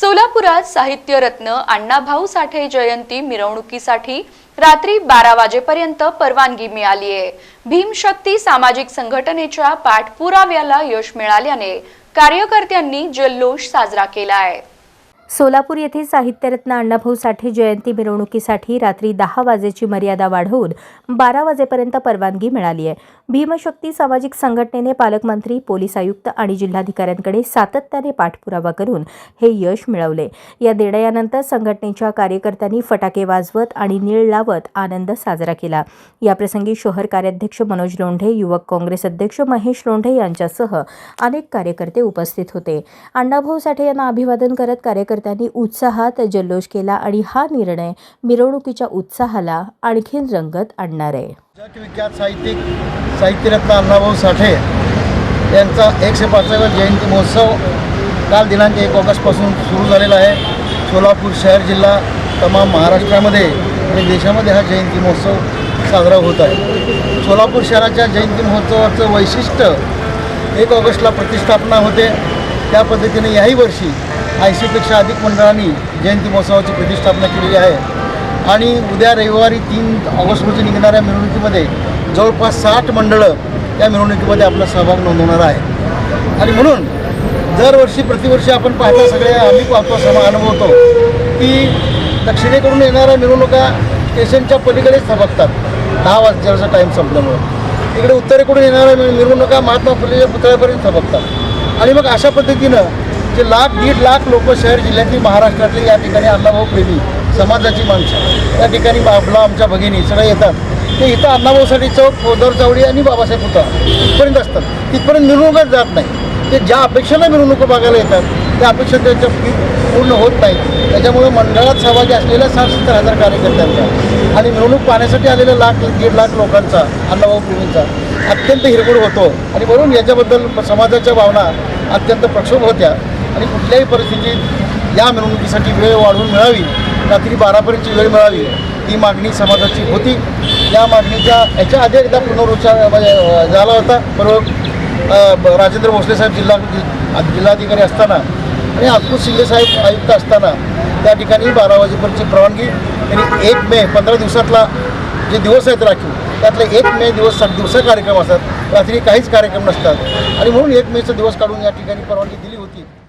सोलापुरात साहित्यरत्न अण्णाभाऊ साठे जयंती मिरवणुकीसाठी रात्री बारा वाजेपर्यंत परवानगी मिळाली आहे. भीमशक्ती सामाजिक संघटनेच्या पाठपुराव्याला यश मिळाल्याने कार्यकर्त्यांनी जल्लोष साजरा केला आहे. सोलापूर येथे साहित्यरत्न अण्णाभाऊ साठे जयंती मिरवणुकीसाठी रात्री दहा वाजेची मर्यादा वाढवून बारा वाजेपर्यंत परवानगी मिळाली आहे. भीमशक्ती सामाजिक संघटनेने पालकमंत्री पोलीस आयुक्त आणि जिल्हाधिकाऱ्यांकडे सातत्याने पाठपुरावा करून हे यश मिळवले. या निर्णयानंतर संघटनेच्या कार्यकर्त्यांनी फटाके वाजवत आणि निळ लावत आनंद साजरा केला. याप्रसंगी शहर कार्याध्यक्ष मनोज लोंढे युवक काँग्रेस अध्यक्ष महेश लोंढे यांच्यासह अनेक कार्यकर्ते उपस्थित होते. अण्णाभाऊ साठे यांना अभिवादन करत कार्यकर्त्यांनी उत्साहात जल्लोष केला आणि हा निर्णय मिरवणुकीच्या उत्साहाला आणखीन रंगत आणणार आहे. विख्यात साहित्यिक साहित्यरत्न अण्णाभाऊ साठे यांचा एकशे पाचव्या जयंती महोत्सव काल दिनांक एक ऑगस्टपासून सुरू झालेला आहे. सोलापूर शहर जिल्हा तमाम महाराष्ट्रामध्ये आणि देशामध्ये हा जयंती महोत्सव साजरा होत आहे. सोलापूर शहराच्या जयंती महोत्सवाचं वैशिष्ट्य एक ऑगस्टला प्रतिष्ठापना होते. त्या पद्धतीने याही वर्षी ऐंशीपेक्षा अधिक मंडळांनी जयंती महोत्सवाची प्रतिष्ठापना केलेली आहे. आणि उद्या रविवारी तीन ऑगस्ट रोजी निघणाऱ्या मिरवणुकीमध्ये जवळपास साठ मंडळं या मिरवणुकीमध्ये आपला सहभाग नोंदवणार आहे आणि म्हणून दरवर्षी प्रतिवर्षी आपण पाहता सगळे आम्ही पाहतो समा अनुभवतो की दक्षिणेकडून येणाऱ्या मिरवणुका स्टेशनच्या पलीकडेच थबकतात दहा वाजल्याचा टाईम संपल्यामुळे. इकडे उत्तरेकडून येणाऱ्या मिरवणुका महात्मा फुलेच्या पुतळ्यापर्यंत थबकतात आणि मग अशा पद्धतीनं जे लाख दीड लाख लोक शहर जिल्ह्यातली महाराष्ट्रातले या ठिकाणी अण्णाभाऊ प्रेमी समाजाची माणसं. त्या ठिकाणी बाबला आमच्या भगिनी सगळे येतात. ते इथं अण्णाभाऊसाठी चौक पोदर चावडी आणि बाबासाहेब पुतळा इथपर्यंत असतात. तिथपर्यंत मिरवणूकच जात नाही. ते ज्या अपेक्षेनं मिरवणुका बघायला येतात त्या अपेक्षा त्यांच्या पूर्ण होत नाही त्याच्यामुळे मंडळात सहभागी असलेल्या साठ सत्तर हजार कार्यकर्त्यांचा आणि मिरवणूक पाहण्यासाठी आलेल्या लाख दीड लाख लोकांचा अण्णाभाऊ प्रेमींचा अत्यंत हिरगुड होतो. आणि म्हणून याच्याबद्दल समाजाच्या भावना अत्यंत प्रक्षोभ होत्या. आणि कुठल्याही परिस्थितीत या मिरवणुकीसाठी वेळ वाढवून मिळावी रात्री बारापर्यंतची वेळ मिळावी ही मागणी समाजाची होती. या मागणीच्या याच्या आधी एकदा पुनरुच्चार म्हणजे झाला होता. बरोबर. राजेंद्र भोसले साहेब जिल्हा जिल्हाधिकारी असताना आणि अद्भुत शिंदे साहेब आयुक्त असताना त्या ठिकाणी बारा वाजेपर्यंतची परवानगी त्यांनी एक मे पंधरा दिवसातला जे दिवस आहेत राखीव त्यातले एक मे दिवस दिवसा कार्यक्रम असतात. रात्री काहीच कार्यक्रम नसतात. आणि म्हणून एक मेचा दिवस काढून या ठिकाणी परवानगी दिली होती.